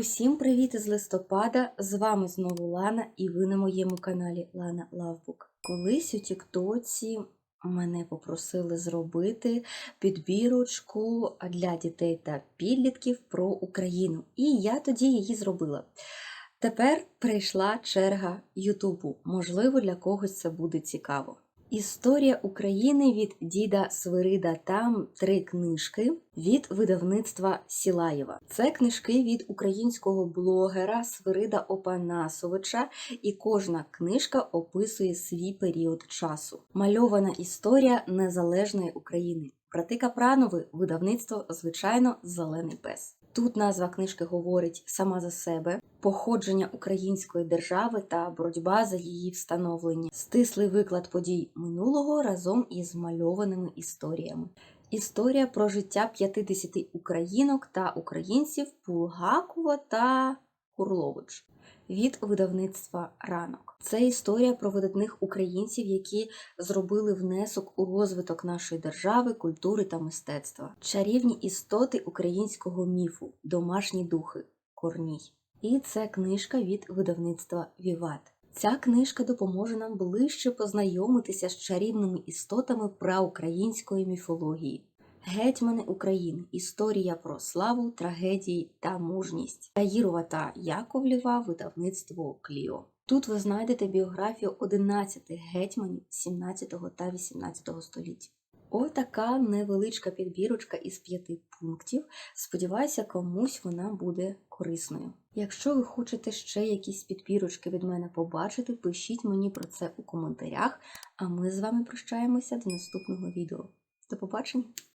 Усім привіт із листопада! З вами знову Лана, і ви на моєму каналі Лана Лавбук. Колись у Тіктоці мене попросили зробити підбірочку для дітей та підлітків про Україну, і я тоді її зробила. Тепер прийшла черга Ютубу. Можливо, для когось це буде цікаво. Історія України від діда Свирида. Там три книжки від видавництва Сілаєва. Це книжки від українського блогера Свирида Опанасовича, і кожна книжка описує свій період часу. Мальована історія незалежної України. Брати Капранови, видавництво, звичайно, Зелений пес. Тут назва книжки говорить сама за себе, походження української держави та боротьба за її встановлення, стислий виклад подій минулого разом із мальованими історіями. Історія про життя 50 українок та українців Булгакова та Курлович від видавництва ранок. Це історія про видатних українців, які зробили внесок у розвиток нашої держави, культури та мистецтва, чарівні істоти українського міфу, домашні духи, корній. І це книжка від видавництва Віват. Ця книжка допоможе нам ближче познайомитися з чарівними істотами праукраїнської міфології. Гетьмани України. Історія про славу, трагедії та мужність. Таїрова та Яковлєва, видавництво Кліо. Тут ви знайдете біографію 11 гетьманів 17 та 18 століття. Отака невеличка підбірочка із п'яти пунктів. Сподіваюся, комусь вона буде корисною. Якщо ви хочете ще якісь підбірочки від мене побачити, пишіть мені про це у коментарях, а ми з вами прощаємося до наступного відео. До побачення!